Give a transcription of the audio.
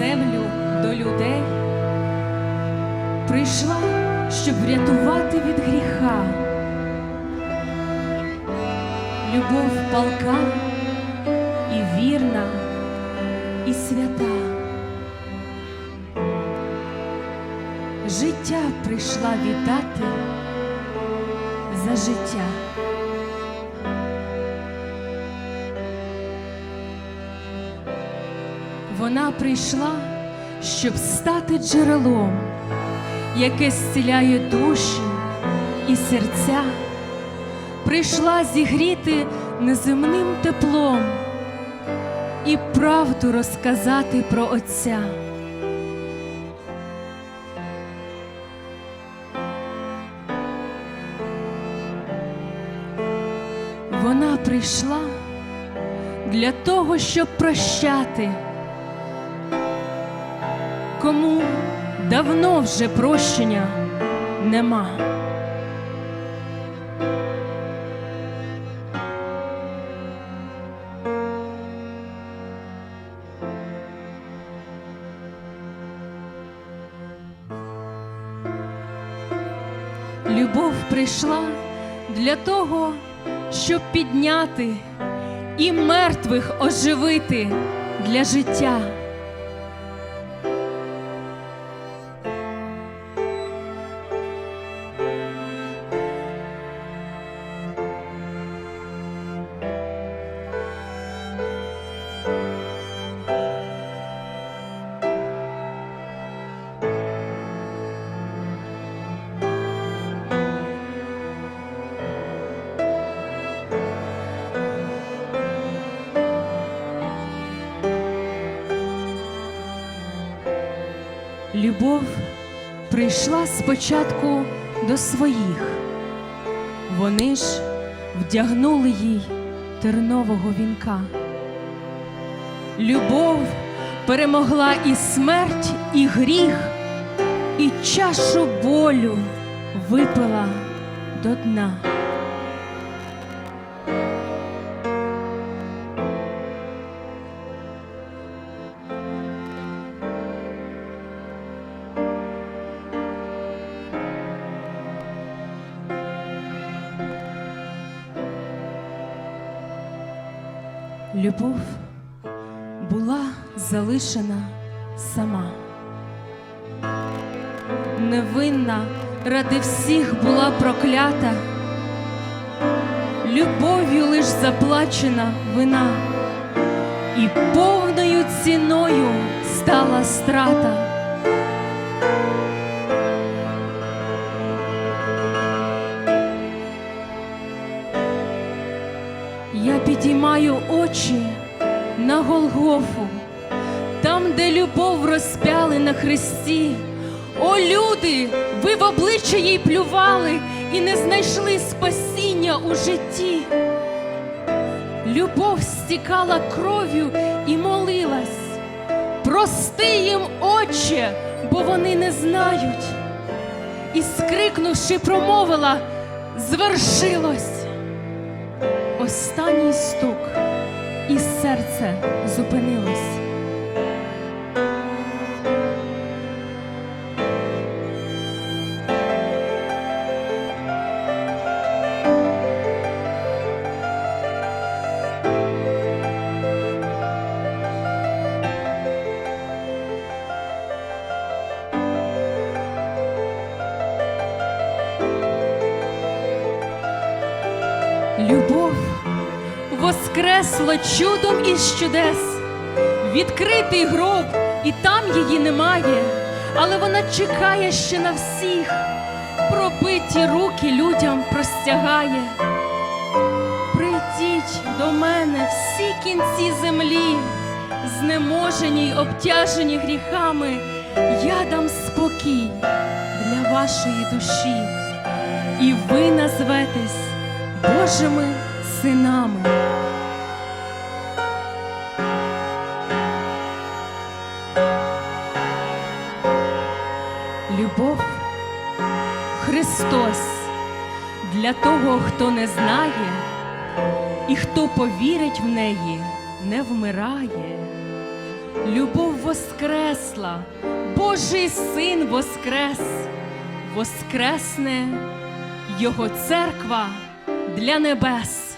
землю до людей, прийшла, щоб врятувати від гріха. Любов палка і вірна, і свята. Життя прийшла вітати за життя. Вона прийшла, щоб стати джерелом, яке зціляє душі і серця, прийшла зігріти неземним теплом і правду розказати про Отця. Вона прийшла для того, щоб прощати, кому давно вже прощення нема. Любов прийшла для того, щоб підняти і мертвих оживити для життя. Любов прийшла спочатку до своїх. Вони ж вдягнули їй тернового вінка. Любов перемогла і смерть, і гріх, і чашу болю випила до дна. Любов була залишена сама. Невинна ради всіх була проклята, любов'ю лиш заплачена вина, і повною ціною стала страта. Підіймаю очі на Голгофу, там, де любов розпяли на хресті. О, люди, ви в обличчя їй плювали і не знайшли спасіння у житті. Любов стікала кров'ю і молилась. Прости їм, Отче, бо вони не знають. І скрикнувши, промовила, звершилось. Останній стук, і серце зупинилось. Любов воскресла чудом із чудес, відкритий гроб, і там її немає, але вона чекає ще на всіх, пробиті руки людям простягає. Прийдіть до мене всі кінці землі, знеможені й обтяжені гріхами, я дам спокій для вашої душі, і ви назветесь Божими синами. Любов Христос для того, хто не знає, і хто повірить в неї, не вмирає. Любов воскресла, Божий син воскрес, воскресне Його церква для небес.